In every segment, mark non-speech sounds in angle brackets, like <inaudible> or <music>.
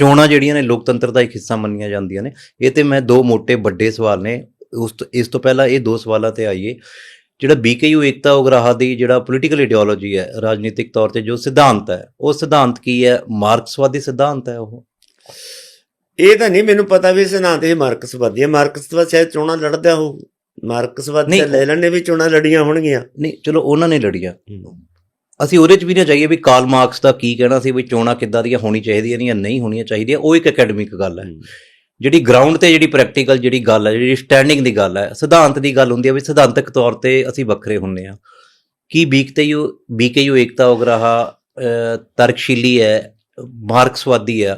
ਚੋਣਾਂ ਜਿਹੜੀਆਂ ਨੇ ਲੋਕਤੰਤਰ ਦਾ ਇੱਕ ਹਿੱਸਾ ਮੰਨੀਆਂ ਜਾਂਦੀਆਂ ਨੇ। ਇਹ ਤੇ ਮੈਂ ਦੋ ਮੋٹے ਵੱਡੇ ਸਵਾਲ ਨੇ। ਉਸ ਇਸ ਤੋਂ ਪਹਿਲਾਂ ਇਹ ਦੋ ਸਵਾਲਾਂ ਤੇ ਆਈਏ। ਜਿਹੜਾ ਬੀਕੇਯੂ ਏਕਤਾ ਉਗਰਾਹਾ ਦੀ ਜਿਹੜਾ ਪੋਲੀਟੀਕਲ ਆਈਡੀਓਲੋਜੀ ਹੈ ਰਾਜਨੀਤਿਕ ਤੌਰ ਤੇ ਜੋ ਸਿਧਾਂਤ ਹੈ ਉਹ ਸਿਧਾਂਤ ਕੀ ਹੈ? ਮਾਰਕਸਵਾਦੀ ਸਿਧਾਂਤ ਹੈ ਉਹ? ਇਹ ਤਾਂ ਨਹੀਂ ਮੈਨੂੰ ਪਤਾ ਵੀ ਇਸ ਨਾਂ ਤੇ ਮਾਰਕਸਵਾਦੀ ਹੈ। ਮਾਰਕਸਵਾਦ ਸ਼ਾਇਦ ਚੋਣਾਂ ਲੜਦਾ ਹੋ ਮਾਰਕਸਵਾਦ। ਤੇ ਲੈਲਨ ਨੇ ਵੀ ਚੋਣਾਂ ਲੜੀਆਂ ਹੋਣਗੀਆਂ। ਨਹੀਂ ਚਲੋ ਉਹਨਾਂ ਨੇ ਲੜੀਆਂ। ਅਸੀਂ ਉਹਦੇ ਚ ਵੀ ਨਾ ਜਾਈਏ ਵੀ ਕਾਰਲ ਮਾਰਕਸ ਦਾ ਕੀ ਕਹਿਣਾ ਸੀ ਵੀ ਚੋਣਾਂ ਕਿੱਦਾਂ ਦੀਆਂ ਹੋਣੀ ਚਾਹੀਦੀਆਂ ਜਾਂ ਨਹੀਂ ਹੋਣੀਆਂ ਚਾਹੀਦੀਆਂ ਉਹ ਇੱਕ ਅਕੈਡਮਿਕ ਗੱਲ ਹੈ। ਜਿਹੜੀ ਗਰਾਊਂਡ ਤੇ ਜਿਹੜੀ ਪ੍ਰੈਕਟੀਕਲ ਜਿਹੜੀ ਗੱਲ ਹੈ ਜਿਹੜੀ ਸਟੈਂਡਿੰਗ ਦੀ ਗੱਲ ਹੈ ਸਿਧਾਂਤ ਦੀ ਗੱਲ ਹੁੰਦੀ ਹੈ ਵੀ ਸਿਧਾਂਤਕ ਤੌਰ ਤੇ ਅਸੀਂ ਵੱਖਰੇ ਹੁੰਨੇ ਆ ਕੀ ਬੀਕੇਯੂ ਬੀਕੇਯੂ ਏਕਤਾ ਉਗਰਾਹਾ ਤਰਕਸ਼ੀਲੀ ਹੈ ਮਾਰਕਸਵਾਦੀ ਹੈ।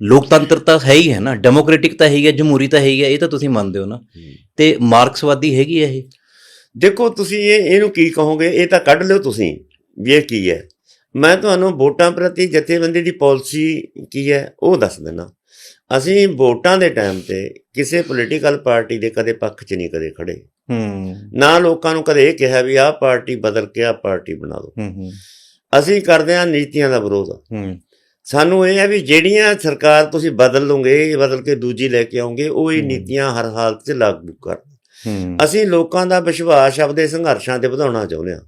ਲੋਕਤੰਤਰ ਤਾਂ ਹੈ ਹੀ ਹੈ ਨਾ ਡੈਮੋਕ੍ਰੈਟਿਕ ਤਾਂ ਹੈ ਹੀ ਹੈ ਜਮਹੂਰੀ ਤਾਂ ਹੈ ਹੀ ਹੈ ਇਹ ਤਾਂ ਤੁਸੀਂ ਮੰਨਦੇ ਹੋ ਨਾ। ਤੇ ਮਾਰਕਸਵਾਦੀ ਹੈਗੀ ਹੈ ਇਹ? ਦੇਖੋ ਤੁਸੀਂ ਇਹ ਇਹਨੂੰ ਕੀ ਕਹੋਗੇ ਇਹ ਤਾਂ ਕੱਢ ਲਿਓ ਤੁਸੀਂ। ਇਹ ਕੀ ਹੈ? ਮੈਂ ਤੁਹਾਨੂੰ ਵੋਟਾਂ ਪ੍ਰਤੀ ਜਥੇਬੰਦੀ ਦੀ ਪਾਲਿਸੀ ਕੀ ਹੈ ਉਹ ਦੱਸ ਦਿੰਦਾ। ਅਸੀਂ ਵੋਟਾਂ ਦੇ ਟਾਈਮ ਤੇ ਕਿਸੇ ਪੋਲੀਟੀਕਲ ਪਾਰਟੀ ਦੇ ਕਦੇ ਪੱਖ 'ਚ ਨਹੀਂ ਕਦੇ ਖੜੇ ਹੂੰ। ਨਾ ਲੋਕਾਂ ਨੂੰ ਕਦੇ ਇਹ ਕਿਹਾ ਵੀ ਆਹ ਪਾਰਟੀ ਬਦਲ ਕੇ ਆਹ ਪਾਰਟੀ ਬਣਾ ਦਿਓ। ਹੂੰ ਹੂੰ। ਅਸੀਂ ਕਰਦੇ ਹਾਂ ਨੀਤੀਆਂ ਦਾ ਵਿਰੋਧ। ਹੂੰ। ਸਾਨੂੰ ਇਹ ਹੈ ਵੀ ਜਿਹੜੀਆਂ ਸਰਕਾਰ ਤੁਸੀਂ ਬਦਲ ਲਓਗੇ ਬਦਲ ਕੇ ਦੂਜੀ ਲੈ ਕੇ ਆਓਗੇ ਉਹ ਹੀ। ਨੀਤੀਆਂ ਹਰ ਹਾਲਤ 'ਚ ਲਾਗੂ ਕਰ। ਅਸੀਂ ਲੋਕਾਂ ਦਾ ਵਿਸ਼ਵਾਸ ਆਪਦੇ ਸੰਘਰਸ਼ਾਂ ਤੇ ਵਧਾਉਣਾ ਚਾਹੁੰਦੇ ਹਾਂ।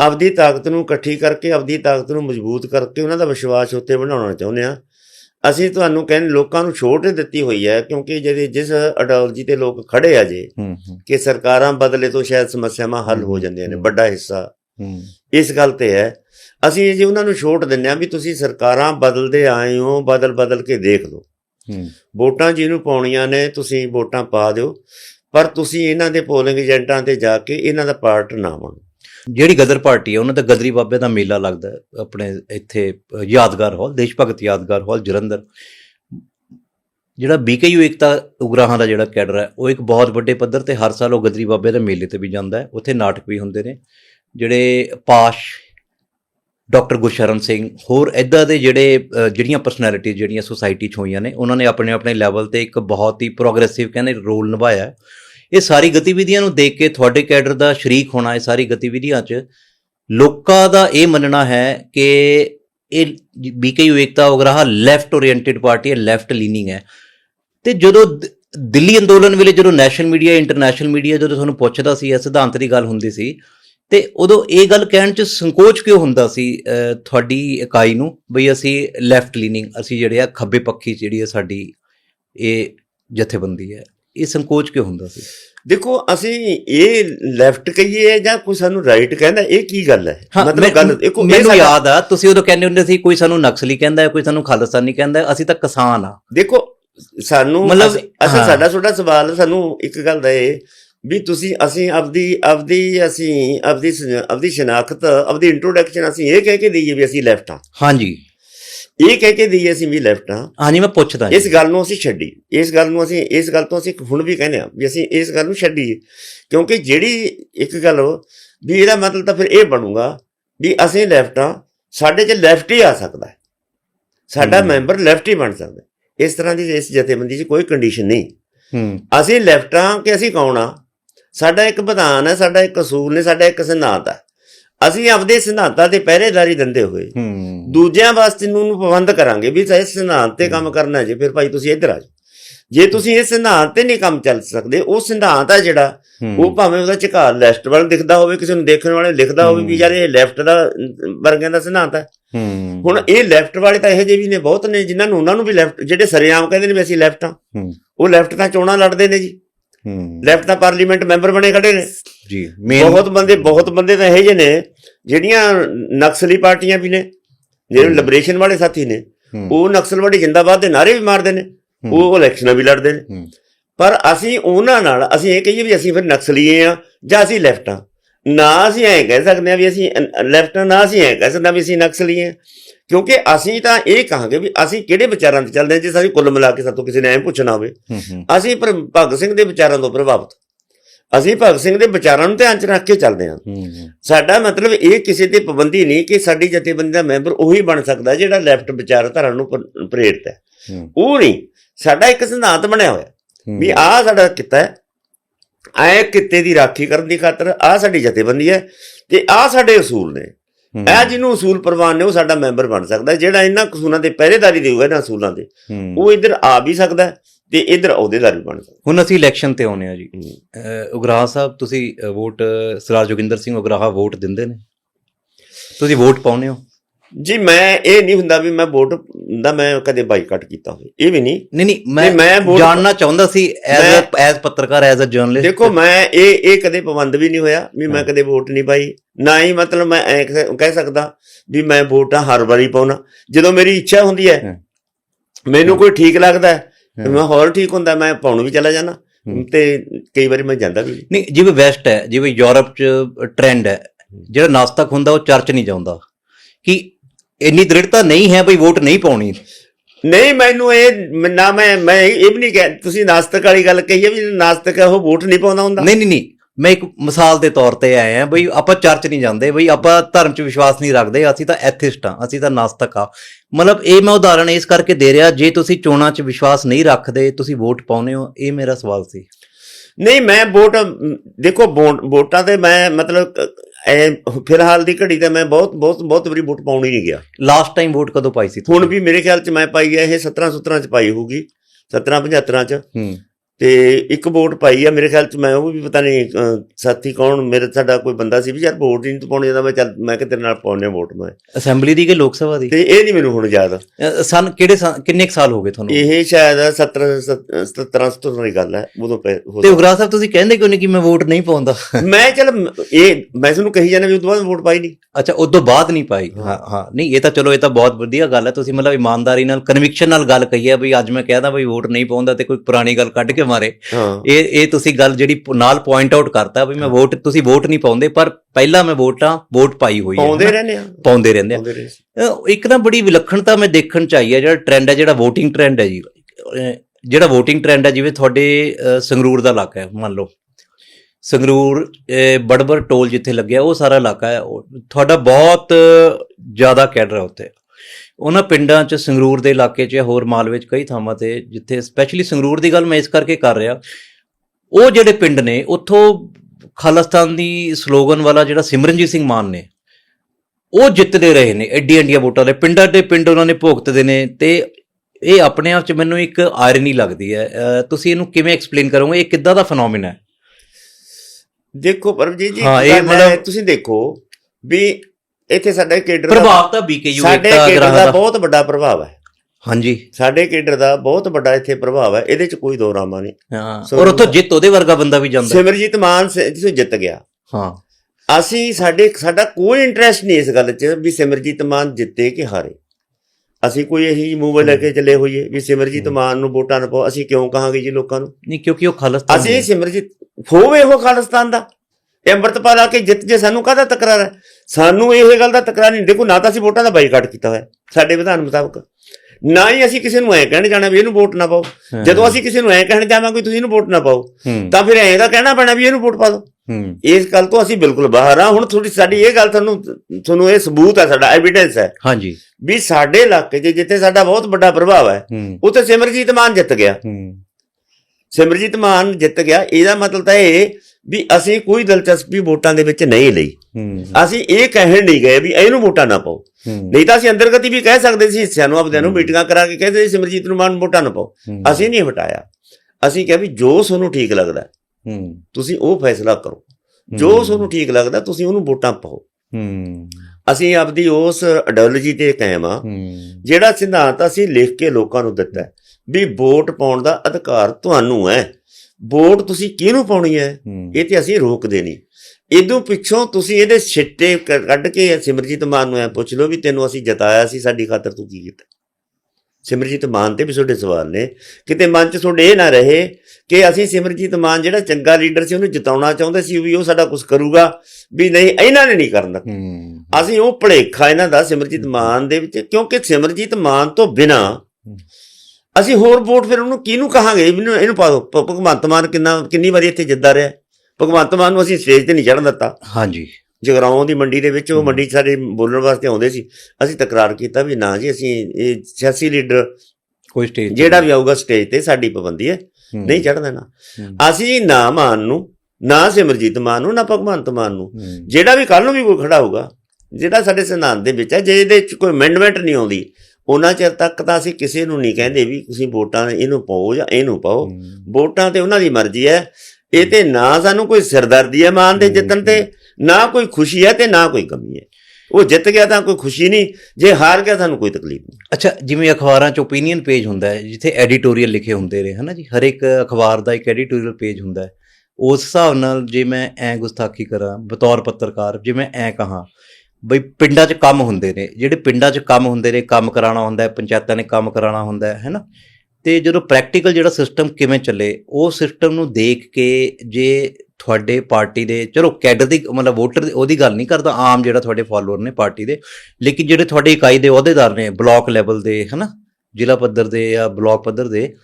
ਆਪਦੀ ਤਾਕਤ ਨੂੰ ਇਕੱਠੀ ਕਰਕੇ ਆਪਦੀ ਤਾਕਤ ਨੂੰ ਮਜ਼ਬੂਤ ਕਰਕੇ ਉਹਨਾਂ ਦਾ ਵਿਸ਼ਵਾਸ ਉੱਤੇ ਬਣਾਉਣਾ ਚਾਹੁੰਦੇ ਹਾਂ। ਅਸੀਂ ਤੁਹਾਨੂੰ ਕਹਿੰਦੇ ਲੋਕਾਂ ਨੂੰ ਛੋਟ ਦਿੱਤੀ ਹੋਈ ਹੈ ਕਿਉਂਕਿ ਜਿਹੜੇ ਜਿਸ ਆਈਡੀਓਲੋਜੀ ਤੇ ਲੋਕ ਖੜੇ ਆ ਜੇ ਕਿ ਸਰਕਾਰਾਂ ਬਦਲੇ ਤੋਂ ਸ਼ਾਇਦ ਸਮੱਸਿਆਵਾਂ ਹੱਲ ਹੋ ਜਾਂਦੀਆਂ ਨੇ। ਵੱਡਾ ਹਿੱਸਾ। ਇਸ ਗੱਲ ਤੇ ਹੈ। ਅਸੀਂ ਜੇ ਉਹਨਾਂ ਨੂੰ ਛੋਟ ਦਿੰਦੇ ਹਾਂ ਵੀ ਤੁਸੀਂ ਸਰਕਾਰਾਂ ਬਦਲਦੇ ਆਏ ਹੋ ਬਦਲ ਬਦਲ ਕੇ ਦੇਖ ਲਓ। ਵੋਟਾਂ ਜਿਹਨੂੰ ਪਾਉਣੀਆਂ ਨੇ ਤੁਸੀਂ ਵੋਟਾਂ ਪਾ ਦਿਓ ਪਰ ਤੁਸੀਂ ਇਹਨਾਂ ਦੇ ਪੋਲਿੰਗ ਏਜੰਟਾਂ ਤੇ ਜਾ ਕੇ ਇਹਨਾਂ ਦਾ ਪਾਰਟ ਨਾ ਬਣੋ। ਜਿਹੜੀ ਗਦਰ ਪਾਰਟੀ ਹੈ, ਉਹਨਾਂ ਦਾ ਗਦਰੀ ਬਾਬੇ ਦਾ ਮੇਲਾ ਲੱਗਦਾ ਆਪਣੇ ਇੱਥੇ ਯਾਦਗਾਰ ਹਾਲ ਦੇਸ਼ ਭਗਤ ਯਾਦਗਾਰ ਹਾਲ, ਜਲੰਧਰ। ਜਿਹੜਾ ਬੀਕੇਯੂ ਏਕਤਾ ਉਗਰਾਹਾਂ ਦਾ ਜਿਹੜਾ ਕੈਡਰ ਹੈ, ਉਹ ਇੱਕ ਬਹੁਤ ਵੱਡੇ ਪੱਧਰ ਤੇ ਹਰ ਸਾਲ ਉਹ ਗਦਰੀ ਬਾਬੇ ਦੇ ਮੇਲੇ ਤੇ ਵੀ ਜਾਂਦਾ ਹੈ। ਉੱਥੇ ਨਾਟਕ ਵੀ ਹੁੰਦੇ ਨੇ। ਜਿਹੜੇ ਪਾਸ਼, ਡਾਕਟਰ ਗੁਰਸ਼ਰਨ ਸਿੰਘ, ਹੋਰ ਇਦਾਂ ਦੇ ਜਿਹੜੇ ਜਿਹੜੀਆਂ ਪਰਸਨੈਲਿਟੀ ਜਿਹੜੀਆਂ ਸੁਸਾਇਟੀ 'ਚ ਹੋਈਆਂ ਨੇ, ਉਹਨਾਂ ਨੇ ਆਪਣੇ ਆਪਣੇ ਲੈਵਲ ਤੇ ਇੱਕ ਬਹੁਤ ਹੀ ਪ੍ਰੋਗਰੈਸਿਵ ਕਹਿੰਦੇ ਰੋਲ ਨਿਭਾਇਆ ਇਹ ਸਾਰੀ ਗਤੀਵਿਧੀਆਂ ਨੂੰ ਦੇਖ ਕੇ ਤੁਹਾਡੇ ਕੈਡਰ ਦਾ ਸ਼ਰੀਕ ਹੋਣਾ, ਇਹ ਸਾਰੀ ਗਤੀਵਿਧੀਆਂ 'ਚ ਲੋਕਾਂ ਦਾ ਇਹ ਮੰਨਣਾ ਹੈ ਕਿ ਇਹ BKU Ekta Ugrahan left oriented party ਹੈ ਲੈਫਟ ਲੀਨਿੰਗ ਹੈ। ਤੇ ਜਦੋਂ ਦ- ਦਿੱਲੀ ਅੰਦੋਲਨ ਵੇਲੇ ਜਦੋਂ ਨੈਸ਼ਨਲ ਮੀਡੀਆ ਇੰਟਰਨੈਸ਼ਨਲ ਮੀਡੀਆ ਜਦੋਂ ਤੁਹਾਨੂੰ ਪੁੱਛਦਾ ਸੀ, ਇਹ ਸਿਧਾਂਤ ਦੀ ਗੱਲ ਹੁੰਦੀ ਸੀ, ਤੇ ਉਦੋਂ ਇਹ ਗੱਲ ਕਹਿਣ 'ਚ ਸੰਕੋਚ ਕਿਉਂ ਹੁੰਦਾ ਸੀ ਤੁਹਾਡੀ ਇਕਾਈ ਨੂੰ ਬਈ ਅਸੀਂ ਲੈਫਟ ਲੀਨਿੰਗ ਅਸੀਂ ਜਿਹੜੇ ਆ ਖੱਬੇ ਪੱਖੀ ਜਿਹੜੀ ਆ ਸਾਡੀ ਇਹ ਜਥੇਬੰਦੀ ਹੈ। ਇਹ ਸੰਕੋਚ ਕਿਉਂ ਹੁੰਦਾ ਸੀ? ਦੇਖੋ ਅਸੀਂ ਇਹ ਲੈਫਟ ਕਹੀਏ ਜਾਂ ਕੋਈ ਸਾਨੂੰ ਰਾਈਟ ਕਹਿੰਦਾ ਇਹ ਕੀ ਗੱਲ ਹੈ? ਮਤਲਬ ਗੱਲ ਦੇਖੋ ਮੈਨੂੰ ਯਾਦ ਆ ਤੁਸੀਂ ਉਦੋਂ ਕਹਿੰਦੇ ਹੁੰਦੇ ਸੀ ਕੋਈ ਸਾਨੂੰ ਨਕਸਲੀ ਕਹਿੰਦਾ ਹੈ ਕੋਈ ਸਾਨੂੰ ਖਾਲਿਸਤਾਨੀ ਕਹਿੰਦਾ ਹੈ, ਅਸੀਂ ਤਾਂ ਕਿਸਾਨ ਆ। ਦੇਖੋ ਸਾਨੂੰ ਮਤਲਬ- ਅਸੀਂ। ਸਾਡਾ ਛੋਟਾ ਸਵਾਲ ਸਾਨੂੰ ਇੱਕ ਗੱਲ ਦਾ ਇਹ ਵੀ ਤੁਸੀਂ ਅਸੀਂ ਆਪਦੀ ਆਪਦੀ ਅਸੀਂ ਆਪਦੀ ਆਪਦੀ ਸ਼ਨਾਖਤ ਆਪਦੀ ਇੰਟਰੋਡਕਸ਼ਨ ਅਸੀਂ ਇਹ ਕਹਿ ਕੇ ਦਈਏ ਵੀ ਅਸੀਂ ਲੈਫਟ ਹਾਂ ਹਾਂਜੀ। ਇਹ ਕਹਿ ਕੇ ਦਈਏ ਅਸੀਂ ਵੀ ਲੈਫਟ ਹਾਂ। ਹਾਂਜੀ ਮੈਂ ਪੁੱਛਦਾ। ਇਸ ਗੱਲ ਨੂੰ ਅਸੀਂ ਛੱਡੀ ਇਸ ਗੱਲ ਨੂੰ ਅਸੀਂ ਇਸ ਗੱਲ ਤੋਂ ਅਸੀਂ ਹੁਣ ਵੀ ਕਹਿੰਦੇ ਹਾਂ ਵੀ ਅਸੀਂ ਇਸ ਗੱਲ ਨੂੰ ਛੱਡੀਏ। ਕਿਉਂਕਿ ਜਿਹੜੀ ਇੱਕ ਗੱਲ ਵੀ ਇਹਦਾ ਮਤਲਬ ਤਾਂ ਫਿਰ ਇਹ ਬਣੂਗਾ ਵੀ ਅਸੀਂ ਲੈਫਟ ਹਾਂ ਸਾਡੇ 'ਚ ਲੈਫਟ ਹੀ ਆ ਸਕਦਾ ਸਾਡਾ। ਮੈਂਬਰ ਲੈਫਟ ਹੀ ਬਣ ਸਕਦਾ। ਇਸ ਤਰ੍ਹਾਂ ਦੀ ਇਸ ਜਥੇਬੰਦੀ 'ਚ ਕੋਈ ਕੰਡੀਸ਼ਨ ਨਹੀਂ। ਹੂੰ। ਅਸੀਂ ਲੈਫਟ ਹਾਂ ਕਿ ਅਸੀਂ ਕੌਣ ਆ ਸਾਡਾ ਇੱਕ ਵਿਧਾਨ ਹੈ ਸਾਡਾ ਇੱਕ ਅਸੂਲ ਨੇ ਸਾਡਾ ਇੱਕ ਸਿਧਾਂਤ ਹੈ। ਅਸੀਂ ਆਪਦੇ ਸਿਧਾਂਤਾਂ ਤੇ ਪਹਿਰੇਦਾਰੀ ਦਿੰਦੇ ਹੋਏ ਦੂਜਿਆਂ ਵਾਸਤੇ ਨੂੰ ਪਾਬੰਦ ਕਰਾਂਗੇ ਵੀ ਇਸ ਸਿਧਾਂਤ ਤੇ ਕੰਮ ਕਰਨਾ ਜੇ ਫਿਰ ਭਾਈ ਤੁਸੀਂ ਇੱਧਰ ਆ ਜਾਓ। ਜੇ ਤੁਸੀਂ ਇਸ ਸਿਧਾਂਤ ਤੇ ਨਹੀਂ ਕੰਮ ਚੱਲ ਸਕਦੇ ਉਹ ਸਿਧਾਂਤ ਆ ਜਿਹੜਾ। ਉਹ ਭਾਵੇਂ ਉਹਦਾ ਝਕਾਰ ਲੈਫਟ ਵੱਲ ਦਿਖਦਾ ਹੋਵੇ ਕਿਸੇ ਨੂੰ ਦੇਖਣ ਵਾਲੇ ਲਿਖਦਾ ਹੋਵੇ ਵੀ। ਯਾਰ ਇਹ ਲੈਫਟ ਦਾ ਵਰਗਿਆਂ ਦਾ ਸਿਧਾਂਤ ਹੈ। ਹੁਣ ਇਹ ਲੈਫਟ ਵਾਲੇ ਤਾਂ ਇਹੋ ਜਿਹੇ ਵੀ ਨੇ ਬਹੁਤ ਨੇ ਜਿਨ੍ਹਾਂ ਨੂੰ ਉਹਨਾਂ ਨੂੰ ਵੀ ਲੈਫਟ ਜਿਹੜੇ ਸਰੇਆਮ ਕਹਿੰਦੇ ਨੇ ਵੀ ਅਸੀਂ ਲੈਫਟ ਹਾਂ। ਉਹ ਲੈਫਟ ਤਾਂ ਚੋਣਾਂ ਲੜਦੇ ਨੇ ਜੀ। ਲੈਫਟ ਤਾਂ ਪਾਰਲੀਮੈਂਟ ਮੈਂਬਰ ਬਣੇ ਖੜੇ ਨੇ। ਜੀ ਬਹੁਤ ਬੰਦੇ ਬਹੁਤ ਬੰਦੇ ਤਾਂ ਇਹੋ ਜਿਹੇ ਨੇ ਜਿਹੜੀਆਂ ਨਕਸਲੀ ਪਾਰਟੀਆਂ ਵੀ ਨੇ ਜਿਹੜੇ। ਲਿਬਰੇਸ਼ਨ ਵਾਲੇ ਸਾਥੀ ਨੇ ਉਹ ਨਕਸਲਵਾਦੀ ਜਿੰਦਾਬਾਦ ਦੇ ਨਾਰੇ ਵੀ ਮਾਰਦੇ ਨੇ ਉਹ ਇਲੈਕਸ਼ਨਾਂ ਵੀ ਲੜਦੇ ਨੇ। ਪਰ ਅਸੀਂ ਉਹਨਾਂ ਨਾਲ ਅਸੀਂ ਇਹ ਕਹੀਏ ਵੀ ਅਸੀਂ ਫਿਰ ਨਕਸਲੀਏ ਆ ਜਾਂ ਅਸੀਂ ਲੈਫਟ ਆ। ਨਾ ਅਸੀਂ ਐਂ ਕਹਿ ਸਕਦੇ ਆ ਵੀ ਅਸੀਂ ਲੈਫਟ ਨਾ ਅਸੀਂ ਐਂ ਕਹਿ ਸਕਦੇ ਆ ਵੀ ਅਸੀਂ ਨਕਸਲੀ ਆ। ਕਿਉਂਕਿ ਅਸੀਂ ਤਾਂ ਇਹ ਕਹਾਂਗੇ ਵੀ ਅਸੀਂ ਕਿਹੜੇ ਵਿਚਾਰਾਂ ਤੇ ਚੱਲਦੇ ਹਾਂ ਜੇ ਸਾਡੀ ਕੁੱਲ ਮਿਲਾ ਕੇ ਸਾਤੋਂ ਕਿਸੇ ਨੇ ਐਂ ਪੁੱਛਣਾ ਹੋਵੇ। ਅਸੀਂ ਪਰ ਭਗਤ ਸਿੰਘ ਦੇ ਵਿਚਾਰਾਂ ਤੋਂ ਪ੍ਰਭਾਵਿਤ। ਅਸੀਂ ਭਗਤ ਸਿੰਘ ਦੇ ਵਿਚਾਰਾਂ ਨੂੰ ਧਿਆਨ ਚ ਰੱਖ ਕੇ ਚੱਲਦੇ ਹਾਂ। ਸਾਡਾ ਮਤਲਬ ਇਹ ਕਿਸੇ ਤੇ ਪਾਬੰਦੀ ਨਹੀਂ ਕਿ ਸਾਡੀ ਜਥੇਬੰਦੀ ਦਾ ਮੈਂਬਰ ਉਹੀ ਬਣ ਸਕਦਾ ਜਿਹੜਾ ਲੈਫਟ ਵਿਚਾਰਧਾਰਾ ਨੂੰ ਪ੍ਰੇਰਿਤ ਹੈ। ਉਹ ਨਹੀਂ। ਸਾਡਾ ਇੱਕ ਸਿਧਾਂਤ ਬਣਿਆ ਹੋਇਆ। ਵੀ ਆਹ ਸਾਡਾ ਕਿੱਤਾ ਹੈ। ਐ ਕਿੱਤੇ ਦੀ ਰਾਖੀ ਕਰਨ ਦੀ ਖਾਤਰ ਆਹ ਸਾਡੀ ਜਥੇਬੰਦੀ ਹੈ ਤੇ ਆਹ ਸਾਡੇ ਅਸੂਲ ਨੇ। ਇਹ ਜਿਹਨੂੰ ਅਸੂਲ ਪ੍ਰਵਾਨ ਨੇ ਉਹ ਸਾਡਾ ਮੈਂਬਰ ਬਣ ਸਕਦਾ। ਜਿਹੜਾ ਇਹਨਾਂ ਕਸੂਲਾਂ ਦੇ ਪਹਿਰੇਦਾਰੀ ਦੇਊਗਾ ਇਹਨਾਂ ਅਸੂਲਾਂ ਦੇ। ਉਹ ਇੱਧਰ ਆ ਵੀ ਸਕਦਾ ਤੇ ਇੱਧਰ ਅਹੁਦੇਦਾਰ ਵੀ ਬਣ ਸਕਦਾ ਹੁਣ ਅਸੀਂ ਇਲੈਕਸ਼ਨ ਤੇ ਆਉਨੇ ਆ ਜੀ। ਉਗਰਾਹ ਸਾਹਿਬ ਤੁਸੀਂ ਵੋਟ ਸਰਦਾਰ ਜੋਗਿੰਦਰ ਸਿੰਘ ਉਗਰਾਹ ਵੋਟ ਦਿੰਦੇ ਨੇ? ਤੁਸੀਂ ਵੋਟ ਪਾਉਨੇ ਹੋ? ਜੀ ਮੈਂ ਇਹ ਨਹੀਂ ਹੁੰਦਾ ਵੀ ਮੈਂ ਵੋਟ ਦਾ ਮੈਂ ਕਦੇ ਬਾਈਕਾਟ ਕੀਤਾ ਹੋਵੇ ਇਹ ਵੀ ਨਹੀਂ ਨਹੀਂ ਨਹੀਂ ਮੈਂ ਜਾਣਨਾ ਚਾਹੁੰਦਾ ਸੀ ਐਜ਼ ਐਜ਼ ਪੱਤਰਕਾਰ ਐਜ਼ ਅ ਜਰਨਲਿਸਟ ਦੇਖੋ ਮੈਂ ਇਹ ਇਹ ਕਦੇ ਪਾਬੰਦ ਵੀ ਨਹੀਂ ਹੋਇਆ ਵੀ ਮੈਂ। ਕਦੇ ਵੋਟ ਨਹੀਂ ਪਾਈ ਨਾ ਹੀ ਮਤਲਬ ਮੈਂ ਐਂ ਕਹਿ ਸਕਦਾ ਵੀ ਮੈਂ ਵੋਟਾਂ ਹਰ ਵਾਰੀ ਪਾਉਣਾ ਜਦੋਂ ਮੇਰੀ ਇੱਛਾ ਹੁੰਦੀ ਹਾਂ। ਮੈਨੂੰ ਕੋਈ ਠੀਕ ਲੱਗਦਾ। ਮੈਂ ਹੋਰ ਠੀਕ ਹੁੰਦਾ ਮੈਂ ਪਾਉਣ ਵੀ ਚਲਾ ਜਾਣਾ ਹੂੰ। ਤੇ ਕਈ ਵਾਰੀ ਮੈਂ ਜਾਂਦਾ ਵੀ। ਨਹੀਂ ਜਿਵੇਂ ਵੈਸਟ ਹੈ ਜਿਵੇਂ ਯੂਰਪ ਚ ਟ੍ਰੈਂਡ ਹੈ ਜਿਹੜਾ ਨਾਸਤਕ ਹੁੰਦਾ ਉਹ ਚਰਚ ਨਹੀਂ ਜਾਂਦਾ ਕਿ ਇੰਨੀ ਦ੍ਰਿੜਤਾ ਨਹੀਂ ਹੈ ਬਈ ਵੋਟ ਨਹੀਂ ਪਾਉਣੀ। ਨਹੀਂ ਮੈਨੂੰ ਇਹ ਨਾ ਮੈਂ ਮੈਂ ਇਹ ਵੀ ਨਹੀਂ ਕਹਿ ਤੁਸੀਂ ਨਾਸਤਕ ਵਾਲੀ ਗੱਲ ਕਹੀ ਹੈ ਵੀ ਨਾਸਤਕ ਹੈ ਉਹ ਵੋਟ ਨਹੀਂ ਪਾਉਂਦਾ ਹੁੰਦਾ। ਨਹੀਂ ਨਹੀਂ ਨਹੀਂ। ਮੈਂ ਇੱਕ ਮਿਸਾਲ ਦੇ ਤੌਰ ਤੇ ਆਏ ਆ ਬਈ ਆਪਾਂ ਚਰਚ ਨਹੀਂ ਜਾਂਦੇ ਬਈ ਆਪਾਂ ਧਰਮ 'ਚ ਵਿਸ਼ਵਾਸ ਨਹੀਂ ਰੱਖਦੇ ਅਸੀਂ ਤਾਂ ਐਥਿਸਟ ਆ ਅਸੀਂ ਤਾਂ ਨਾਸਤਕ ਆ ਮਤਲਬ ਇਹ ਮੈਂ ਉਦਾਹਰਣ ਇਸ ਕਰਕੇ ਦੇ ਰਿਹਾ ਜੇ ਤੁਸੀਂ ਚੋਣਾਂ 'ਚ ਵਿਸ਼ਵਾਸ ਨਹੀਂ ਰੱਖਦੇ ਤੁਸੀਂ ਵੋਟ ਪਾਉਨੇ ਹੋ ਇਹ ਮੇਰਾ ਸਵਾਲ ਸੀ। ਨਹੀਂ ਮੈਂ ਵੋਟ ਦੇਖੋ ਵੋਟਾਂ ਤੇ ਮੈਂ ਮਤਲਬ ਇਹ ਫਿਲਹਾਲ ਦੀ ਘੜੀ ਤੇ ਮੈਂ ਬਹੁਤ ਬਹੁਤ ਬਹੁਤ ਵਾਰੀ ਵੋਟ ਪਾਉਣ ਹੀ ਨਹੀਂ ਗਿਆ। ਲਾਸਟ ਟਾਈਮ ਵੋਟ ਕਦੋਂ ਪਾਈ ਸੀ ਹੁਣ ਵੀ ਮੇਰੇ ਖਿਆਲ ਚ ਮੈਂ ਪਾਈ ਹੈ ਇਹ 17 17 ਚ ਪਾਈ ਹੋਊਗੀ। 17 75 ਚ। ਹੂੰ। ਤੇ ਇੱਕ ਵੋਟ ਪਾਈ ਆ ਮੇਰੇ ਖਿਆਲ ਚ ਮੈਂ ਉਹ ਵੀ ਪਤਾ ਨਹੀਂ ਸਾਥੀ ਕੌਣ ਮੇਰੇ ਸਾਡਾ ਕੋਈ ਬੰਦਾ ਸੀ ਵੀ ਯਾਰ ਵੋਟ ਨਹੀਂ ਤੂੰ ਪਾਉਣੀ ਜਾਂਦਾ ਮੈਂ ਚੱਲ ਮੈਂ ਕਿ ਤੇਰੇ ਨਾਲ ਪਾਉਣੇ ਵੋਟ ਮੈਂ। ਅਸੈਂਬਲੀ ਦੀ ਕਿ ਲੋਕ ਸਭਾ ਦੀ? ਤੇ ਇਹ ਨਹੀਂ ਮੈਨੂੰ ਹੁਣ ਯਾਦ। ਸਨ ਕਿਹੜੇ ਕਿੰਨੇ ਕੁ ਸਾਲ ਹੋ ਗਏ ਤੁਹਾਨੂੰ? ਇਹ ਸ਼ਾਇਦ 17 17 17 ਦੀ ਗੱਲ ਹੈ ਉਦੋਂ ਤੇ ਉਗਰਾ ਸਾਹਿਬ ਤੁਸੀਂ ਕਹਿੰਦੇ ਕਿਉਂ ਨਹੀਂ ਕਿ ਮੈਂ ਵੋਟ ਨਹੀਂ ਪਾਉਂਦਾ? ਮੈਂ ਚੱਲ ਇਹ ਮੈਂ ਤੁਹਾਨੂੰ ਕਹੀ ਜਾਂਦਾ ਵੀ ਉਸ ਤੋਂ ਬਾਅਦ ਵੋਟ ਪਾਈ ਨਹੀਂ ਅੱਛਾ ਉਸ ਤੋਂ ਬਾਅਦ ਨਹੀਂ ਪਾਈ। ਹਾਂ। ਹਾਂ ਨਹੀਂ ਇਹ ਤਾਂ ਚਲੋ ਇਹ ਤਾਂ ਬਹੁਤ ਵਧੀਆ ਗੱਲ ਹੈ। ਤੁਸੀਂ ਮਤਲਬ ਇਮਾਨਦਾਰੀ ਨਾਲ ਕਨਵਿਕਸ਼ਨ ਨਾਲ ਗੱਲ ਕਹੀ ਹੈ ਵੀ ਅੱਜ ਮੈਂ ਕਹਿਦਾ ਵੀ ਵੋਟ ਨਹੀਂ ਪਾਉਂਦਾ ਤੇ ਕੋਈ ਪੁਰਾਣੀ ਗੱਲ ਕੱਢ ਕੇ ਮਾਰੇ। ਇਹ ਇਹ ਤੁਸੀਂ ਗੱਲ ਜਿਹੜੀ ਨਾਲ ਪੁਆਇੰਟ ਆਊਟ ਕਰਤਾ ਵੀ ਮੈਂ ਵੋਟ ਤੁਸੀਂ ਵੋਟ ਨਹੀਂ ਪਾਉਂਦੇ ਪਰ ਪਹਿਲਾਂ ਮੈਂ ਵੋਟਾਂ ਵੋਟ ਪਾਈ ਹੋਈ ਹੈ। ਪਾਉਂਦੇ? ਰਹਿੰਦੇ ਆ। ਪਾਉਂਦੇ ਰਹਿੰਦੇ ਆ। ਇੱਕ ਨਾ ਬੜੀ ਵਿਲੱਖਣਤਾ ਮੈਂ ਦੇਖਣ ਚ ਆਈ ਹੈ ਜਿਹੜਾ ਟ੍ਰੈਂਡ ਹੈ ਜਿਹੜਾ VOTING ਟ੍ਰੈਂਡ ਹੈ ਜੀ। ਜਿਹੜਾ VOTING ਟ੍ਰੈਂਡ ਹੈ ਜਿਵੇਂ ਤੁਹਾਡੇ ਸੰਗਰੂਰ ਦਾ ਇਲਾਕਾ ਹੈ ਮੰਨ ਲਓ। ਸੰਗਰੂਰ ਅਹ, ਬੜਬੜ ਟੋਲ ਜਿੱਥੇ ਲੱਗਿਆ ਉਹ ਸਾਰਾ ਇਲਾਕਾ ਹੈ। ਤੁਹਾਡਾ ਬਹੁਤ ਜ਼ਿਆਦਾ ਕੈਡਰ ਹੈ ਉੱਥੇ। ਉਹਨਾਂ ਪਿੰਡਾਂ 'ਚ ਸੰਗਰੂਰ ਦੇ ਇਲਾਕੇ 'ਚ ਹੋਰ ਮਾਲਵੇ 'ਚ ਕਈ ਥਾਵਾਂ ਤੇ ਜਿੱਥੇ ਸਪੈਸ਼ਲੀ ਸੰਗਰੂਰ ਦੀ ਗੱਲ ਮੈਂ ਇਸ ਕਰਕੇ ਕਰ ਰਿਹਾ ਉਹ ਜਿਹੜੇ ਪਿੰਡ ਨੇ ਉੱਥੋਂ ਖਾਲਿਸਤਾਨ ਦੀ ਸਲੋਗਨ ਵਾਲਾ ਜਿਹੜਾ ਸਿਮਰਨਜੀਤ ਸਿੰਘ ਮਾਨ ਨੇ ਉਹ ਜਿੱਤਦੇ ਰਹੇ ਨੇ ਐਡੀਆਂ ਐਡੀਆਂ ਵੋਟਾਂ ਦੇ ਪਿੰਡਾਂ ਦੇ ਪਿੰਡ ਉਹਨਾਂ ਨੇ ਭੋਗਤਦੇ ਨੇ ਤੇ ਇਹ ਆਪਣੇ ਆਪ ਚ ਮੈਨੂੰ ਇੱਕ ਆਇਰਨੀ ਲੱਗਦੀ ਹੈ ਤੁਸੀਂ ਇਹਨੂੰ ਕਿਵੇਂ ਐਕਸਪਲੇਨ ਕਰੋਗੇ? ਇਹ ਕਿੱਦਾਂ ਦਾ ਫੀਨੋਮੀਨਾ ਹੈ? ਦੇਖੋ ਪਰਮਜੀਤ ਜੀ ਹਾਂ, ਇਹ ਮਤਲਬ- ਤੁਸੀਂ ਦੇਖੋ ਵੀ ਇੱਥੇ ਸਾਡੇ ਕੇਡਰ ਦਾ ਪ੍ਰਭਾਵ ਤਾਂ ਬੀਕੇਯੂ ਸਾਡੇ ਕੇਡਰ ਦਾ ਬਹੁਤ ਵੱਡਾ ਪ੍ਰਭਾਵ ਹੈ। ਹਾਂਜੀ। ਸਾਡੇ ਕੇਡਰ ਦਾ ਬਹੁਤ ਵੱਡਾ ਇੱਥੇ ਪ੍ਰਭਾਵ ਹੈ। ਇਹਦੇ ਚ ਕੋਈ ਦੋ ਰਾਮਾ ਨਹੀਂ। ਹਾਂ। ਔਰ ਉੱਥੋਂ ਜਿੱਤ ਉਹਦੇ ਵਰਗਾ ਬੰਦਾ ਵੀ ਜਾਂਦਾ। ਸਿਮਰਜੀਤ ਮਾਨ ਸ- ਜਿੱਥੇ ਜਿੱਤ ਗਿਆ। ਹਾਂ। ਅਸੀਂ ਸਾਡੇ ਸਾਡਾ ਕੋਈ ਇੰਟਰਸਟ ਨਹੀਂ ਇਸ ਗੱਲ 'ਚ ਵੀ ਸਿਮਰਜੀਤ ਮਾਨ ਜਿੱਤੇ ਕਿ ਹਾਰੇ। ਅਸੀਂ ਕੋਈ ਇਹੀ ਮੂਵ ਲੈ ਕੇ ਚੱਲੇ ਹੋਈਏ ਵੀ ਸਿਮਰਜੀਤ। ਮਾਨ ਨੂੰ ਵੋਟਾਂ ਨਾ ਪਾਓ। ਅਸੀਂ ਕਿਉਂ ਕਹਾਂਗੇ ਜੀ ਲੋਕਾਂ ਨੂੰ? ਨਹੀਂ ਕਿਉਂਕਿ ਉਹ ਖਾਲਿਸਤਾਨ ਅਸੀਂ ਸਿਮਰਜੀਤ ਹੋਵੇ ਉਹ ਖਾਲਿਸਤਾਨ ਦਾ। ਇਹ ਅੰਮ੍ਰਿਤਪਾਲ ਆ ਕੇ ਜਿੱਤ ਜੇ ਸਾਨੂੰ ਕਾਹਦਾ ਤਕਰਾਰ ਹੈ? ਸਾਨੂੰ ਇਹ ਗੱਲ ਦਾ ਤਕਰਾਰ ਨਹੀਂ ਦੇਖੋ ਨਾ ਤਾਂ ਅਸੀਂ ਵੋਟਾਂ ਦਾ ਬਾਈਕਾਟ ਕੀਤਾ ਹੋਇਆ ਸਾਡੇ ਵਿਧਾਨ ਮੁਤਾਬਕ। ਨਾ ਹੀ ਅਸੀਂ ਕਿਸੇ ਨੂੰ ਐ ਕਹਿਣ ਜਾਣਾ ਵੀ ਇਹਨੂੰ ਵੋਟ ਨਾ ਪਾਓ। ਜਦੋਂ ਅਸੀਂ ਕਿਸੇ ਨੂੰ ਐ ਕਹਿਣ ਜਾਵਾਂਗੇ ਤੁਸੀਂ ਇਹਨੂੰ ਵੋਟ ਨਾ ਪਾਓ ਤਾਂ ਫਿਰ ਐਂ ਦਾ ਕਹਿਣਾ ਪੈਣਾ ਵੀ ਇਹਨੂੰ ਵੋਟ ਪਾ ਦਿਓ। ਇਸ ਗੱਲ ਤੋਂ ਅਸੀਂ ਬਿਲਕੁਲ ਬਾਹਰ ਆ ਹੁਣ ਥੋੜੀ ਸਾਡੀ ਇਹ ਗੱਲ ਤੁਹਾਨੂੰ ਤੁਹਾਨੂੰ ਇਹ ਸਬੂਤ ਹੈ ਸਾਡਾ ਐਵੀਡੈਂਸ ਹੈ। ਹਾਂਜੀ। ਵੀ ਸਾਡੇ ਇਲਾਕੇ 'ਚ ਜਿੱਥੇ ਸਾਡਾ ਬਹੁਤ ਵੱਡਾ ਪ੍ਰਭਾਵ ਹੈ ਉੱਥੇ ਸਿਮਰਜੀਤ ਮਾਨ ਜਿੱਤ ਗਿਆ। ਸਿਮਰਜੀਤ ਮਾਨ ਜਿੱਤ ਗਿਆ ਇਹਦਾ ਮਤਲਬ ਤਾਂ ਇਹ ਵੀ ਅਸੀਂ ਕੋਈ ਦਿਲਚਸਪੀ ਵੋਟਾਂ ਦੇ ਵਿੱਚ ਨਹੀਂ ਲਈ। ਅਸੀਂ ਇਹ ਕਹਿਣ ਨਹੀਂ ਗਏ ਵੀ ਇਹਨੂੰ ਵੋਟਾਂ ਨਾ ਪਾਓ। ਨਹੀਂ ਤਾਂ ਅਸੀਂ ਅੰਦਰਗਤੀ ਵੀ ਕਹਿ ਸਕਦੇ ਸੀ ਹਿੱਸਿਆਂ ਨੂੰ ਆਪਦਿਆਂ ਨੂੰ ਮੀਟਿੰਗਾਂ ਕਰਾ ਕੇ ਕਹਿੰਦੇ ਸੀ ਸਿਮਰਜੀਤ ਨੂੰ ਮਾਨ ਵੋਟਾਂ ਨਾ ਪਾਓ। ਅਸੀਂ ਨਹੀਂ ਹਟਾਇਆ। ਅਸੀਂ ਕਿਹਾ ਵੀ ਜੋ ਤੁਹਾਨੂੰ ਠੀਕ ਲੱਗਦਾ ਤੁਸੀਂ ਉਹ ਫੈਸਲਾ ਕਰੋ। ਜੋ। ਤੁਹਾਨੂੰ ਠੀਕ ਲੱਗਦਾ ਤੁਸੀਂ ਉਹਨੂੰ ਵੋਟਾਂ ਪਾਓ। ਅਸੀਂ ਆਪਦੀ ਉਸ ਆਈਡੀਓਲੋਜੀ ਤੇ ਕਾਇਮ ਆ। ਜਿਹੜਾ ਸਿਧਾਂਤ ਅਸੀਂ ਲਿਖ ਕੇ ਲੋਕਾਂ ਨੂੰ ਦਿੱਤਾ ਵੀ ਵੋਟ ਪਾਉਣ ਦਾ ਅਧਿਕਾਰ ਤੁਹਾਨੂੰ ਹੈ। ਵੋਟ ਤੁਸੀਂ ਕਿਹਨੂੰ ਪਾਉਣੀ ਹੈ? ਇਹ ਤੇ ਅਸੀਂ ਰੋਕਦੇ ਨਹੀਂ। ਇਦੋਂ ਪਿੱਛੋਂ ਤੁਸੀਂ ਇਹਦੇ ਛਿੱਟੇ ਕੱਢ ਕੇ ਸਿਮਰਜੀਤ ਮਾਨ ਨੂੰ ਐ ਪੁੱਛ ਲਓ ਵੀ ਤੈਨੂੰ ਅਸੀਂ ਜਿਤਾਇਆ ਸੀ ਸਾਡੀ ਖਾਤਰ ਤੂੰ ਕੀ ਕੀਤਾ? ਸਿਮਰਜੀਤ ਮਾਨ ਤੇ ਵੀ ਤੁਹਾਡੇ ਸਵਾਲ ਨੇ। ਕਿਤੇ ਮਨ ਚ ਤੁਹਾਡੇ ਇਹ ਨਾ ਰਹੇ ਕਿ ਅਸੀਂ ਸਿਮਰਜੀਤ ਮਾਨ ਜਿਹੜਾ ਚੰਗਾ ਲੀਡਰ ਸੀ ਉਹਨੂੰ ਜਿਤਾਉਣਾ ਚਾਹੁੰਦੇ ਸੀ ਵੀ ਉਹ ਸਾਡਾ ਕੁਝ ਕਰੂਗਾ ਵੀ ਨਹੀਂ ਇਹਨਾਂ ਨੇ ਨਹੀਂ ਕਰਨਾ ਅਸੀਂ ਉਹ ਭੁਲੇਖਾ ਇਹਨਾਂ ਦਾ ਸਿਮਰਜੀਤ ਮਾਨ ਦੇ ਵਿੱਚ ਕਿਉਂਕਿ ਸਿਮਰਜੀਤ ਮਾਨ ਤੋਂ ਬਿਨਾ ਅਸੀਂ ਹੋਰ ਵੋਟ ਫਿਰ ਉਹਨੂੰ ਕਿਹਨੂੰ ਕਹਾਂਗੇ? ਇਹਨੂੰ ਇਹਨੂੰ ਪਾ ਦਿਓ ਭ- ਭਗਵੰਤ ਮਾਨ ਕਿੰਨਾ ਕਿੰਨੀ ਵਾਰੀ ਇੱਥੇ ਜਿੱਤਦਾ ਰਿਹਾ। ਭਗਵੰਤ ਮਾਨ ਨੂੰ ਅਸੀਂ ਸਟੇਜ ਤੇ ਨਹੀਂ ਚੜ੍ਹਨ ਦਿੱਤਾ। ਹਾਂਜੀ। ਜਗਰਾਉਂ ਦੀ ਮੰਡੀ ਦੇ ਵਿੱਚ ਉਹ। ਮੰਡੀ ਸਾਡੇ ਬੋਲਣ ਵਾਸਤੇ ਆਉਂਦੇ ਸੀ। ਅਸੀਂ ਤਕਰਾਰ ਕੀਤਾ ਵੀ ਨਾ ਜੀ ਅਸੀਂ ਇਹ ਸਿਆਸੀ ਲੀਡਰ ਕੋਈ ਸਟੇਜ ਜਿਹੜਾ ਵੀ ਆਊਗਾ ਸਟੇਜ ਤੇ ਸਾਡੀ ਪਾਬੰਦੀ ਹੈ। ਨਹੀਂ ਚੜ੍ਹ ਦੇਣਾ। ਅਸੀਂ ਨਾ ਮਾਨ ਨੂੰ ਨਾ ਸਿਮਰਜੀਤ ਮਾਨ ਨੂੰ ਨਾ ਭਗਵੰਤ ਮਾਨ ਨੂੰ। ਜਿਹੜਾ ਵੀ ਕੱਲ ਨੂੰ ਵੀ ਕੋਈ ਖੜਾ ਹੋਊਗਾ ਜਿਹੜਾ ਸਾਡੇ ਸਿਧਾਂਤ ਦੇ ਵਿੱਚ ਹੈ ਜੇ ਇਹਦੇ ਵਿੱਚ ਕੋਈ ਅਮੈਂਡਮੈਂਟ ਨਹੀਂ ਆਉਂਦੀ ਉਹਨਾਂ ਚਿਰ ਤੱਕ ਤਾਂ ਅਸੀਂ ਕਿਸੇ ਨੂੰ ਨਹੀਂ ਕਹਿੰਦੇ ਵੀ ਤੁਸੀਂ ਵੋਟਾਂ ਇਹਨੂੰ ਪਾਓ ਜਾਂ ਇਹਨੂੰ ਪਾਓ। ਵੋਟਾਂ ਤੇ ਉਹਨਾਂ ਦੀ ਮਰਜ਼ੀ ਹੈ। ਇਹ ਤੇ ਨਾ ਸਾਨੂੰ ਕੋਈ ਸਿਰਦਰਦੀ ਹੈ ਮਾਨ ਦੇ ਜਿੱਤਣ ਤੇ ਨਾ ਕੋਈ ਖੁਸ਼ੀ ਹੈ ਤੇ ਨਾ ਕੋਈ ਕਮੀ ਹੈ। ਉਹ ਜਿੱਤ ਗਿਆ ਤਾਂ ਕੋਈ ਖੁਸ਼ੀ ਨਹੀਂ ਜੇ ਹਾਰ ਗਿਆ ਸਾਨੂੰ ਕੋਈ ਤਕਲੀਫ ਨਹੀਂ। ਅੱਛਾ ਜਿਵੇਂ ਅਖਬਾਰਾਂ 'ਚ ਓਪੀਨੀਅਨ ਪੇਜ ਹੁੰਦਾ ਹੈ ਜਿੱਥੇ ਐਡੀਟੋਰੀਅਲ ਲਿਖੇ ਹੁੰਦੇ ਨੇ ਹਨਾ ਜੀ? ਹਰ ਇੱਕ ਅਖਬਾਰ ਦਾ ਇੱਕ ਐਡੀਟੋਰੀਅਲ ਪੇਜ ਹੁੰਦਾ ਹੈ। ਉਸ ਹਿਸਾਬ ਨਾਲ ਜੇ ਮੈਂ ਐ ਗੁਸਤਾਖੀ ਕਰਾਂ ਬਤੌਰ ਪੱਤਰਕਾਰ ਜੇ ਮੈਂ ਐ ਕਹਾਂ ਬਈ ਪਿੰਡਾਂ 'ਚ ਕੰਮ ਹੁੰਦੇ ਨੇ, ਜਿਹੜੇ ਪਿੰਡਾਂ 'ਚ ਕੰਮ ਹੁੰਦੇ ਨੇ, ਕੰਮ ਕਰਾਉਣਾ ਹੁੰਦਾ ਹੈ, ਪੰਚਾਇਤਾਂ ਨੇ ਕੰਮ ਕਰਾਉਣਾ ਹੁੰਦਾ ਹੈ, ਹੈਨਾ? ਤੇ ਜਦੋਂ ਪ੍ਰੈਕਟੀਕਲ ਜਿਹੜਾ ਸਿਸਟਮ ਕਿਵੇਂ ਚੱਲੇ, ਉਹ ਸਿਸਟਮ ਨੂੰ ਦੇਖ ਕੇ ਜੇ ਤੁਹਾਡੇ ਪਾਰਟੀ ਦੇ, ਚਲੋ ਕੈਡਰ ਦੀ, ਮਤਲਬ ਵੋਟਰ ਦੀ, ਉਹਦੀ ਗੱਲ ਨਹੀਂ ਕਰਦਾ, ਆਮ ਜਿਹੜਾ ਤੁਹਾਡੇ ਫਾਲੋਅਰ ਨੇ ਪਾਰਟੀ ਦੇ, ਲੇਕਿਨ ਜਿਹੜੇ ਤੁਹਾਡੀ ਇਕਾਈ ਦੇ ਅਹੁਦੇਦਾਰ ਨੇ, ਬਲਾਕ ਲੈਵਲ ਦੇ, ਹਨਾ? ਜ਼ਿਲ੍ਹਾ ਪੱਧਰ ਦੇ ਜਾਂ ਬਲਾਕ ਪੱਧਰ ਦੇ,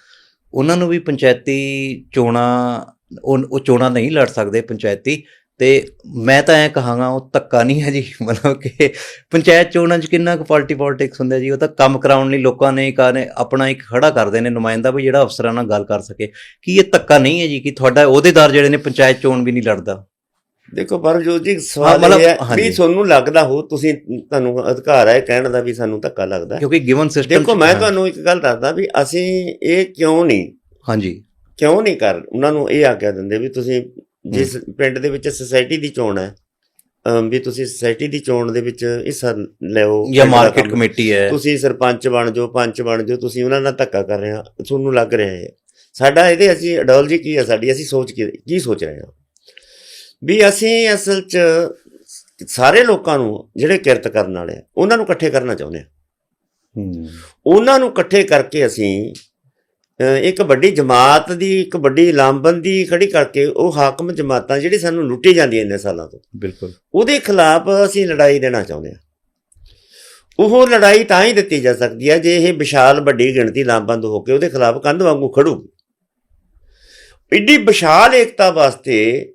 ਉਹਨਾਂ ਨੂੰ ਵੀ ਪੰਚਾਇਤੀ ਚੋਣਾਂ, ਉਹ ਉਹ ਚੋਣਾਂ ਨਹੀਂ ਲੜ ਸਕਦੇ ਪੰਚਾਇਤੀ ਤੇ ਮੈਂ ਤਾਂ ਐ ਕਹਾਂਗਾ ਉਹ ਧੱਕਾ ਨਹੀਂ ਹੈ ਜੀ। <laughs> ਮਤਲਬ ਕਿ ਪੰਚਾਇਤ ਚੋਣਾਂ 'ਚ ਕਿੰਨਾ ਕੁ ਪਾਰਟੀ ਪੋਲਿਟਿਕਸ ਹੁੰਦਾ ਜੀ ਉਹ ਤਾਂ ਕੰਮ ਕਰਾਉਣ ਲਈ ਲੋਕਾਂ ਨੇ ਕਾਨੇ ਆਪਣਾ ਇੱਕ ਖੜਾ ਕਰਦੇ ਨੇ ਨੁਮਾਇੰਦਾ ਵੀ ਜਿਹੜਾ ਅਫਸਰਾਂ ਨਾਲ ਗੱਲ ਕਰ ਸਕੇ। ਕੀ ਇਹ ਧੱਕਾ ਨਹੀਂ ਹੈ ਜੀ ਕਿ ਤੁਹਾਡਾ ਅਹੁਦੇਦਾਰ ਜਿਹੜੇ ਨੇ ਪੰਚਾਇਤ ਚੋਣ ਵੀ ਨਹੀਂ ਲੜਦਾ? ਦੇਖੋ ਪਰਮਜੋਤ ਜੀ ਸਵਾਲ ਇਹ ਹੈ। ਵੀ ਤੁਹਾਨੂੰ ਲੱਗਦਾ ਹੋ ਤੁਸੀਂ ਤੁਹਾਨੂੰ ਅਧਿਕਾਰ ਹੈ ਕਹਿਣ ਦਾ ਵੀ ਸਾਨੂੰ ਧੱਕਾ ਲੱਗਦਾ। ਕਿਉਂਕਿ ਗਿਵਨ ਸਿਸਟਮ ਦੇਖੋ ਮੈਂ ਤੁਹਾਨੂੰ ਇੱਕ ਗੱਲ ਦੱਸਦਾ ਵੀ ਅਸੀਂ ਇਹ ਕਿਉਂ ਨਹੀਂ ਹਾਂਜੀ। ਕਿਉਂ ਨਹੀਂ ਕਰ ਉਹਨਾਂ ਨੂੰ ਇਹ ਆਗਿਆ ਦਿੰਦੇ ਵੀ ਤੁਸੀਂ ਜਿਸ ਪਿੰਡ ਦੇ ਵਿੱਚ ਸੁਸਾਇਟੀ ਦੀ ਚੋਣ ਹੈ ਵੀ ਤੁਸੀਂ ਸੁਸਾਇਟੀ ਦੀ ਚੋਣ ਦੇ ਵਿੱਚ ਹਿੱਸਾ ਲਿਓ ਜਾਂ ਮਾਰਕੀਟ ਕੰਮ- ਕਮੇਟੀ ਹੈ। ਤੁਸੀਂ ਸਰਪੰਚ ਬਣ ਜਾਓ ਪੰਚ ਬਣ ਜਾਓ ਤੁਸੀਂ ਉਹਨਾਂ ਨਾਲ ਧੱਕਾ ਕਰ ਰਹੇ ਹੋ ਤੁਹਾਨੂੰ ਲੱਗ ਰਿਹਾ ਹੈ। ਸਾਡਾ ਇਹਦੇ ਅਸੀਂ ਆਈਡੀਓਲੋਜੀ ਕੀ ਹੈ ਸਾਡੀ? ਅਸੀਂ ਸੋਚ ਕੀ ਕੀ ਸੋਚ ਰਹੇ ਹਾਂ? ਵੀ ਅਸੀਂ ਅਸਲ 'ਚ ਸਾਰੇ ਲੋਕਾਂ ਨੂੰ ਜਿਹੜੇ ਕਿਰਤ ਕਰਨ ਵਾਲੇ ਆ ਉਹਨਾਂ ਨੂੰ ਇਕੱਠੇ ਕਰਨਾ ਚਾਹੁੰਦੇ ਹਾਂ। ਉਹਨਾਂ ਨੂੰ ਇਕੱਠੇ ਕਰਕੇ ਅਸੀਂ ਇੱਕ ਵੱਡੀ ਜਮਾਤ ਦੀ ਇੱਕ ਵੱਡੀ ਲਾਮਬੰਦੀ ਖੜੀ ਕਰਕੇ ਉਹ ਹਾਕਮ ਜਮਾਤਾਂ ਜਿਹੜੀ ਸਾਨੂੰ ਲੁੱਟੀ ਜਾਂਦੀਆਂ ਇੰਨੇ ਸਾਲਾਂ ਤੋਂ। ਬਿਲਕੁਲ। ਉਹਦੇ ਖਿਲਾਫ ਅਸੀਂ ਲੜਾਈ ਦੇਣਾ ਚਾਹੁੰਦੇ ਹਾਂ। ਉਹ ਲੜਾਈ ਤਾਂ ਹੀ ਦਿੱਤੀ ਜਾ ਸਕਦੀ ਹੈ ਜੇ ਇਹ ਵਿਸ਼ਾਲ ਵੱਡੀ ਗਿਣਤੀ ਲਾਮਬੰਦ ਹੋ ਕੇ ਉਹਦੇ ਖਿਲਾਫ ਕੰਧ ਵਾਂਗੂ ਖੜੂਗੀ। ਇੱਡੀ ਵਿਸ਼ਾਲ ਏਕਤਾ ਵਾਸਤੇ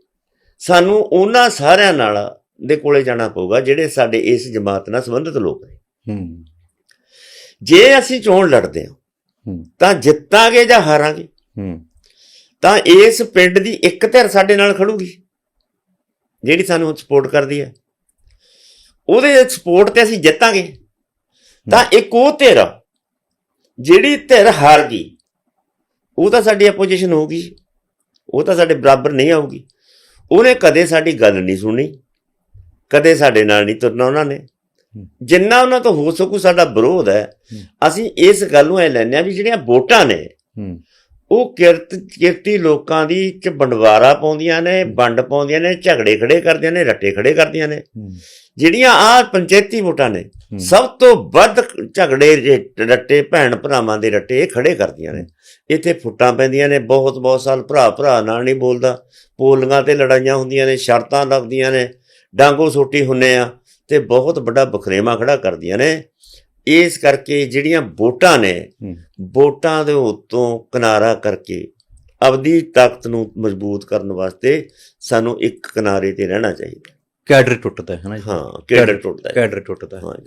ਸਾਨੂੰ ਉਹਨਾਂ ਸਾਰਿਆਂ ਨਾਲ ਦੇ ਕੋਲੇ ਜਾਣਾ ਪਊਗਾ ਜਿਹੜੇ ਸਾਡੇ ਇਸ ਜਮਾਤ ਨਾਲ ਸੰਬੰਧਿਤ ਲੋਕ ਨੇ। ਹੂੰ। ਜੇ ਅਸੀਂ ਚੋਣ ਲੜਦੇ ਹੂੰ ਤਾਂ ਜਿੱਤਾਂਗੇ ਜਾਂ ਹਾਰਾਂਗੇ? ਤਾਂ ਇਸ ਪਿੰਡ ਦੀ ਇੱਕ ਧਿਰ ਸਾਡੇ ਨਾਲ ਖੜੂਗੀ ਜਿਹੜੀ ਸਾਨੂੰ ਸਪੋਰਟ ਕਰਦੀ ਹੈ। ਉਹਦੇ ਸਪੋਰਟ ਤੇ ਅਸੀਂ ਜਿੱਤਾਂਗੇ। ਤਾਂ ਇੱਕ ਉਹ ਧਿਰ ਜਿਹੜੀ ਧਿਰ ਹਾਰ ਗਈ। ਉਹ ਤਾਂ ਸਾਡੀ ਆਪੋਜੀਸ਼ਨ ਹੋਊਗੀ। ਉਹ ਤਾਂ ਸਾਡੇ ਬਰਾਬਰ ਨਹੀਂ ਆਊਗੀ। ਉਹਨੇ ਕਦੇ ਸਾਡੀ ਗੱਲ ਨਹੀਂ ਸੁਣੀ ਕਦੇ ਸਾਡੇ ਨਾਲ ਨਹੀਂ ਤੁਰਨਾ ਉਹਨਾਂ ਨੇ। ਜਿੰਨਾ ਉਹਨਾਂ ਤੋਂ ਹੋ ਸਕੂ ਸਾਡਾ ਵਿਰੋਧ ਹੈ ਅਸੀਂ ਇਸ ਗੱਲ ਨੂੰ ਇਹ ਲੈਂਦੇ ਹਾਂ ਵੀ ਜਿਹੜੀਆਂ ਵੋਟਾਂ ਨੇ ਉਹ ਕਿਰਤ ਕਿਰਤੀ ਲੋਕਾਂ ਦੀ ਚ ਬੰਡਵਾਰਾ ਪਾਉਂਦੀਆਂ ਨੇ ਵੰਡ ਪਾਉਂਦੀਆਂ ਨੇ ਝਗੜੇ ਖੜੇ ਕਰਦੀਆਂ ਨੇ ਰੱਟੇ ਖੜੇ ਕਰਦੀਆਂ ਨੇ। ਜਿਹੜੀਆਂ ਆ ਪੰਚਾਇਤੀ ਵੋਟਾਂ ਨੇ। ਸਭ ਤੋਂ ਵੱਧ ਝਗੜੇ ਰੱਟੇ ਭੈਣ ਭਰਾਵਾਂ ਦੇ ਰੱਟੇ ਖੜੇ ਕਰਦੀਆਂ ਨੇ। ਇੱਥੇ ਫੁੱਟਾਂ ਪੈਂਦੀਆਂ ਨੇ ਬਹੁਤ ਬਹੁਤ ਸਾਲ ਭਰਾ ਭਰਾ ਨਾਲ ਨਹੀਂ ਬੋਲਦਾ। ਪੋਲੀਆਂ ਤੇ ਲੜਾਈਆਂ ਹੁੰਦੀਆਂ ਨੇ ਸ਼ਰਤਾਂ ਲੱਗਦੀਆਂ ਨੇ। ਡਾਂਗੋ ਸੋਟੀ ਹੁੰਨੇ ਆ। ਤੇ ਬਹੁਤ ਵੱਡਾ ਬਖਰੇਵਾ ਖੜਾ ਕਰਦੀਆਂ ਨੇ। ਇਸ ਕਰਕੇ ਜਿਹੜੀਆਂ ਵੋਟਾਂ ਨੇ ਵੋਟਾਂ ਦੇ ਉੱਤੋਂ ਕਿਨਾਰਾ ਕਰਕੇ ਆਪਦੀ ਤਾਕਤ ਨੂੰ ਮਜ਼ਬੂਤ ਕਰਨ ਵਾਸਤੇ ਸਾਨੂੰ ਇੱਕ ਕਿਨਾਰੇ ਤੇ ਰਹਿਣਾ ਚਾਹੀਦਾ। ਕੈਡਰ ਟੁੱਟਦਾ ਹੈ ਨਾ ਹਾਂ ਕੇਡਰ ਟੁੱਟਦਾ ਹੈ। ਕੈਡਰ ਟੁੱਟਦਾ ਹੈ।